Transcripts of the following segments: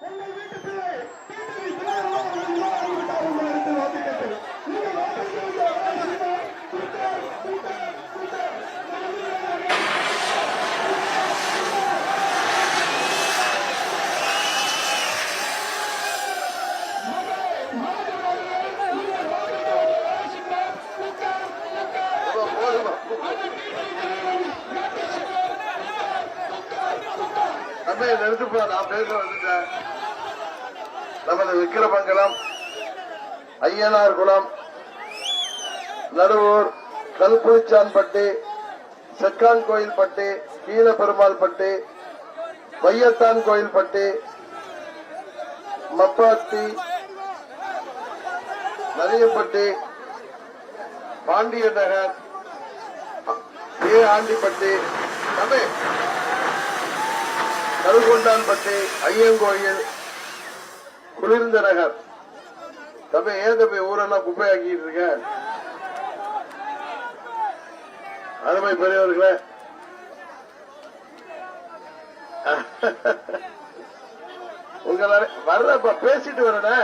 உங்கள் வீட்டு பிள்ளை டிடிவி தினகரன் அவர்கள் உங்கள் இடத்தில் நீங்கள் நிறுத்துப்பா நான் பேச வந்துட்டேன். நமது விக்கிரமங்கலம் ஐயனார் குளம் நடுவூர் கல்புளிச்சான்பட்டி செக்கான் கோயில்பட்டி கீழபெருமாள் பட்டி வையத்தான் கோயில்பட்டி மப்பாத்தி நரியப்பட்டி பாண்டிய நகர் ஏ ஆண்டிப்பட்டி தம்பி கருகொண்டான்பட்டி ஐயங்கோயில் குளிர்ந்த நகர். தப்ப ஏன் தப்ப ஊரெல்லாம் குப்பையாக்கிட்டு இருக்க? அருமை பெரியவர்களே. உங்க வர்றப்ப பேசிட்டு வரனே.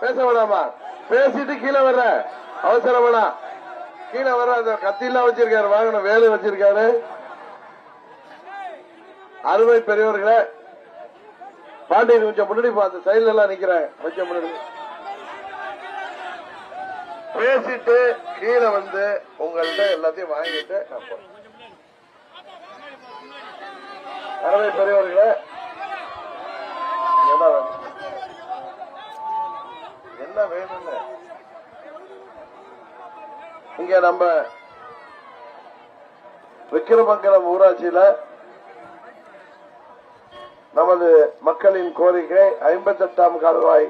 பேச வேணாமா? பேசிட்டு கீழே வர்ற. அவசரம் வேணாம் கீழே வர அந்த கத்தியெல்லாம் வச்சிருக்காரு வாகனம் வேலை வச்சிருக்காரு. அருமை பெரியவர்களே பாண்டியன் கொஞ்சம் முன்னாடி பார்த்து சைடுல எல்லாம் நிக்கிறேன் கொஞ்சம் முன்னாடி. பேசிட்டு கீழே வந்து உங்கள்ட்ட எல்லாத்தையும் வாங்கிட்டு நான் போறேன் அருமை பெரியவர்களே என்ன வேணும்? என்ன வேணும்னு? இங்க நம்ம விக்கிரமங்கலம் ஊராட்சியில நமது மக்களின் கோரிக்கை ஐம்பத்தி எட்டாம் கால்வாய்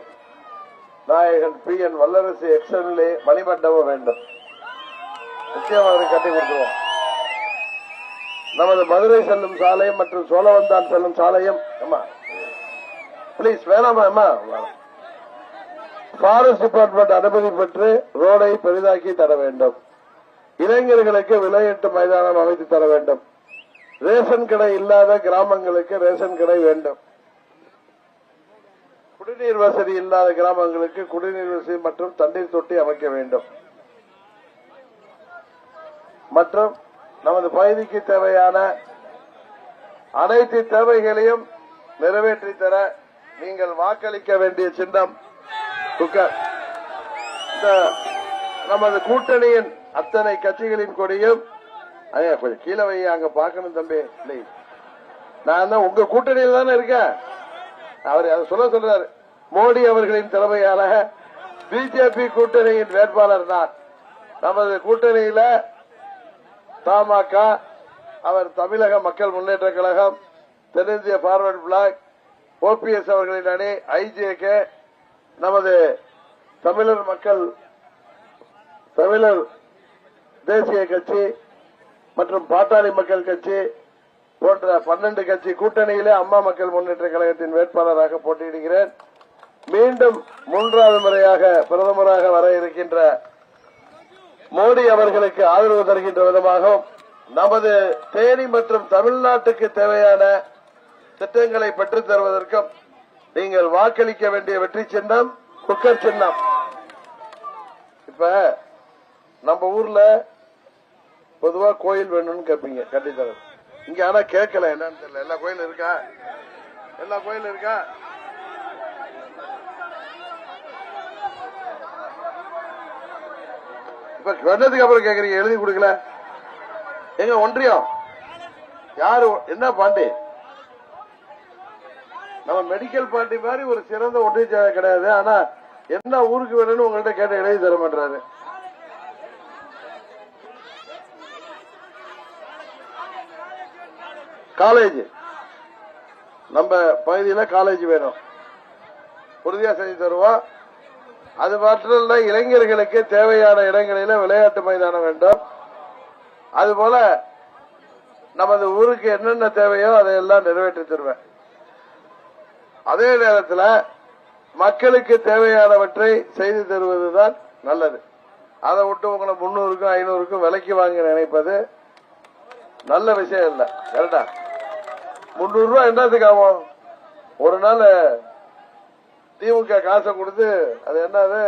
நாயகன் பி என் வல்லரசு எக்ஸனிலே மணிமண்டபம் வேண்டும். நிச்சயமாக அதை கட்டி கொடுத்துருவோம் நமது மதுரை செல்லும் சாலையும் மற்றும் சோழவந்தான் செல்லும் சாலையும் அம்மா பிளீஸ் வேணாமா அம்மா? ஃபாரஸ்ட் டிபார்ட்மெண்ட் அனுமதி பெற்று ரோடை பெரிதாக்கி தர வேண்டும். இளைஞர்களுக்கு விளையாட்டு மைதானம் அமைத்து தர வேண்டும். ரேஷன் கடை இல்லாத கிராமங்களுக்கு ரேஷன் கடை வேண்டும். குடிநீர் வசதி இல்லாத கிராமங்களுக்கு குடிநீர் வசதி மற்றும் தண்ணீர் தொட்டி அமைக்க வேண்டும். மற்றும் நமது பகுதிக்கு தேவையான அனைத்து தேவைகளையும் நிறைவேற்றி தர நீங்கள் வாக்களிக்க வேண்டிய சின்னம் குக்கர். இந்த நமது கூட்டணியின் அத்தனை கட்சிகளின் கொடியும் ஐயா கொஞ்சம் கீழே வை அங்க பாக்கணும் தம்பி. ப்ளீஸ் நான் தான் உங்க கூட்டணியில் தானே இருக்கேன். அவர் அதை சொல்ல சொல்றாரு. மோடி அவர்களின் தலைமையால பிஜேபி கூட்டணியின் வேட்பாளர் நான் நமது கூட்டணியில தமாக அவர் தமிழக மக்கள் முன்னேற்ற கழகம் தென்னிந்திய பார்வர்ட் பிளாக் ஓபிஎஸ் அவர்களின் அணி ஐஜேகே நமது தமிழர் மக்கள் தமிழர் தேசிய கட்சி மற்றும் பாட்டாளி மக்கள் கட்சி போன்ற பன்னெண்டு கட்சி கூட்டணியிலே அம்மா மக்கள் முன்னேற்ற கழகத்தின் வேட்பாளராக போட்டியிடுகிறேன். மீண்டும் மூன்றாவது முறையாக பிரதமராக வர இருக்கின்ற மோடி அவர்களுக்கு ஆதரவு தருகின்ற விதமாகவும் நமது தேனி மற்றும் தமிழ்நாட்டுக்கு தேவையான திட்டங்களை பெற்றுத் தருவதற்கும் நீங்கள் வாக்களிக்க வேண்டிய வெற்றி சின்னம் குக்கர் சின்னம். இப்ப நம்ம ஊர்ல பொதுவா கோயில் வேணும்னு கேட்பீங்க கட்டித்தரது இங்க ஆனா கேட்கல என்னன்னு தெரியல. எல்லா கோயிலும் இருக்கா? எல்லா கோயிலும் இருக்கா? இப்ப சொன்னதுக்கு அப்புறம் கேக்குறீங்க எழுதி கொடுக்கல? எங்க ஒன்றியம்? யாரு? என்ன பாண்டி? நம்ம மெடிக்கல் பாண்டி மாதிரி ஒரு சிறந்த ஒன்றிய கிடையாது. ஆனா என்ன ஊருக்கு வேணும்னு உங்கள்கிட்ட கேட்ட எழுதி தர மாட்டாரு காலேஜ். நம்ம பகுதியில் காலேஜ் வேணும். உறுதியா செஞ்சு தருவோம். அது மட்டும் இளைஞர்களுக்கு தேவையான இடங்களில விளையாட்டு மைதானம் வேண்டும். அதுபோல நமது ஊருக்கு என்னென்ன தேவையோ அதையெல்லாம் நிறைவேற்றி தருவேன். அதே நேரத்தில் மக்களுக்கு தேவையானவற்றை செய்து தருவதுதான் நல்லது. அதை விட்டு உங்களை முன்னூறுக்கும் ஐநூறுக்கும் விலைக்கு வாங்க நினைப்பது நல்ல விஷயம் இல்லை. கரெக்டா? முந்நூறு ரூபாய் என்னத்துக்கு ஆகும் ஒரு நாள் திமுக காசை கொடுத்து அது என்னது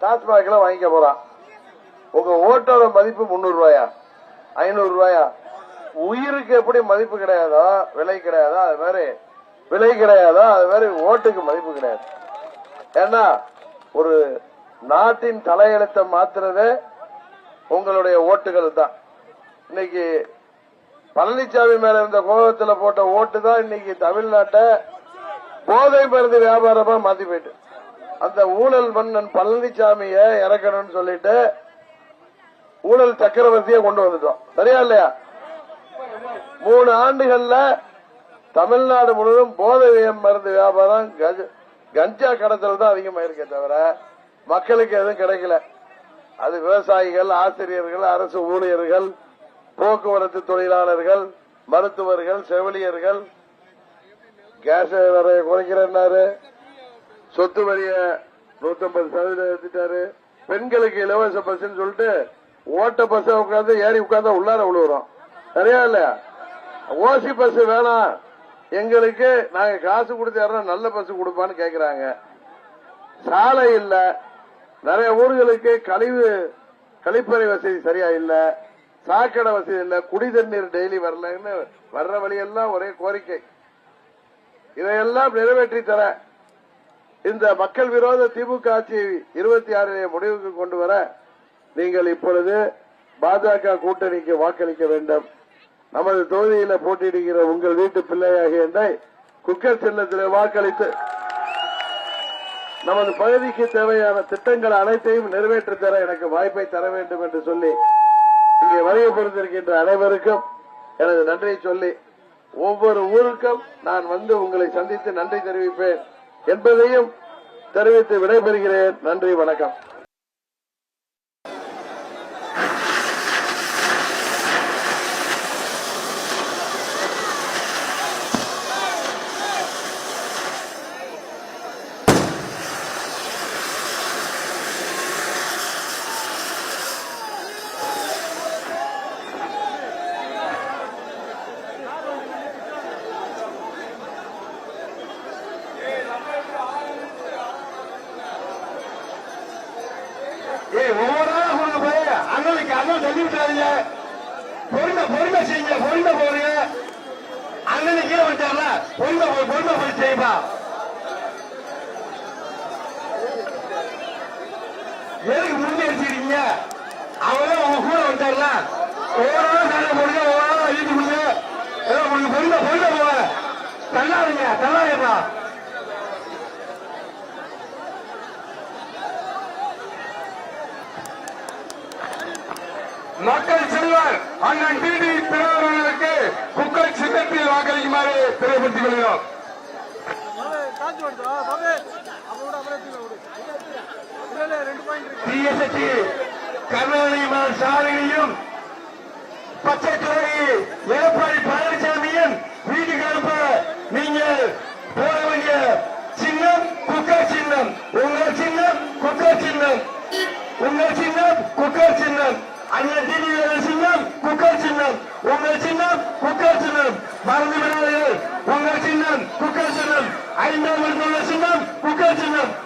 டாஸ்மாக்ல வாங்கிக்க போறான் உங்க ஓட்டோட மதிப்பு முந்நூறு ரூபாயா ஐநூறு ரூபாயா உயிருக்கு எப்படி மதிப்பு கிடையாதோ விலை கிடையாதோ அது மாதிரி விலை கிடையாதோ அது மாதிரி ஓட்டுக்கு மதிப்பு கிடையாது. ஏன்னா ஒரு நாட்டின் தலையெழுத்தை மாத்துறது உங்களுடைய ஓட்டுகள் தான். இன்னைக்கு பழனிசாமி மேல இருந்த கோபத்துல போட்ட ஓட்டு தான் இன்னைக்கு தமிழ்நாட்டை போதை மருந்து வியாபாரமா மாத்தி போயிட்டு. அந்த ஊழல் மன்னன் பழனிசாமிய இறக்கணும்னு சொல்லிட்டு ஊழல் சக்கரவர்த்தியை கொண்டு வந்துட்டோம். சரியா இல்லையா? மூணு ஆண்டுகள்ல தமிழ்நாடு முழுவதும் போதை மருந்து வியாபாரம் கஞ்சா கடத்தல் தான் அதிகமாயிருக்கே தவிர மக்களுக்கு எதுவும் கிடைக்கல. அது விவசாயிகள் ஆசிரியர்கள் அரசு ஊழியர்கள் போக்குவரத்து தொழிலாளர்கள் மருத்துவர்கள் செவிலியர்கள் கேஸ் வரைய குறைக்கிறேன்னாரு. சொத்து வரிய நூத்தம்பது சதவீதம் எடுத்துட்டாரு. பெண்களுக்கு இலவச பஸ் சொல்லிட்டு ஓட்ட பஸ் உட்காந்து ஏறி உட்கார்ந்தா உள்ளார விழுவுறோம். சரியா இல்லையா? ஓசி பஸ் வேணாம். எங்களுக்கு நாங்க காசு கொடுத்து யாரும் நல்ல பஸ் கொடுப்பான்னு கேக்குறாங்க. சாலை இல்ல. நிறைய ஊர்களுக்கு கழிவு கழிப்பறை வசதி சரியா இல்லை. சாக்கடை வசதி இல்ல குடி தண்ணீர் டெய்லி வரலன்னு வர்ற வழியெல்லாம் ஒரே கோரிக்கை. இதையெல்லாம் நிறைவேற்றி தர இந்த மக்கள் விரோத திமுக ஆட்சி இருபத்தி ஆறிலே முடிவுக்கு கொண்டு வர நீங்கள் இப்பொழுது பாஜக கூட்டணிக்கு வாக்களிக்க வேண்டும். நமது தொகுதியில போட்டியிடுகிற உங்கள் வீட்டு பிள்ளையாகிய என்னை குக்கர் சின்னத்தில் வாக்களித்து நமது பகுதிக்கு தேவையான திட்டங்கள் அனைத்தையும் நிறைவேற்றி தர எனக்கு வாய்ப்பை தர வேண்டும் என்று சொல்லி இங்கே வருகை பொறுத்திருக்கின்ற அனைவருக்கும் எனது நன்றியை சொல்லி ஒவ்வொரு ஊருக்கும் நான் வந்து உங்களை சந்தித்து நன்றி தெரிவிப்பேன் என்பதையும் தெரிவித்து விடைபெறுகிறேன். நன்றி வணக்கம் ஏய் ஒவ்வொரு நாளும் கொடுக்க போய் அண்ணனுக்கு சொல்லி விட்டாதீங்க விட்டாருங்க பொறுமை பொறுமை செய்யுங்க பொறுமை போறீங்க அண்ணன் கீழே வந்துட்டார்ல பொறுமை போய் பொறுமை போய் செய்யுப்பா எதுக்கு முன்னே அடிச்சிருக்கீங்க அவரே உங்க கூட வந்துட்டார்ல. ஓரளவு நாளும் சண்டை போடுங்க ஒவ்வொரு நாளும் அழித்து கொடுங்க. ஏதோ உங்களுக்கு பொறுமை பொறுமை போக தள்ளாதீங்க தள்ளாதீங்கப்பா. மக்கள் செல்வர் அண்ணன் டிடி திரைவர்களுக்கு குக்கர் சின்னத்தில் வாக்களிக்குமாறு தெரியப்படுத்திக் கொள்கிறோம். காஞ்சி ரெண்டு பாயிண்ட் கருணாநிதி மலர் பச்சை துறை எடப்பாடி பழனிசாமியும் வீட்டுக்கு அனுப்ப நீங்கள் போட வேண்டிய சின்னம் குக்கர் சின்னம். உங்கள் சின்னம் குக்கர் சின்னம். உங்கள் சின்னம் குக்கர் சின்னம். அண்ணன் டிடி சின்னம் குக்கர் சின்னம். உங்கள் சின்னம் குக்கர் சின்னம். மறந்து விடாதீர்கள். உங்கள் சின்னம் குக்கர் சின்னம். ஐந்தாம் இடத்துல சின்னம் குக்கர் சின்னம்.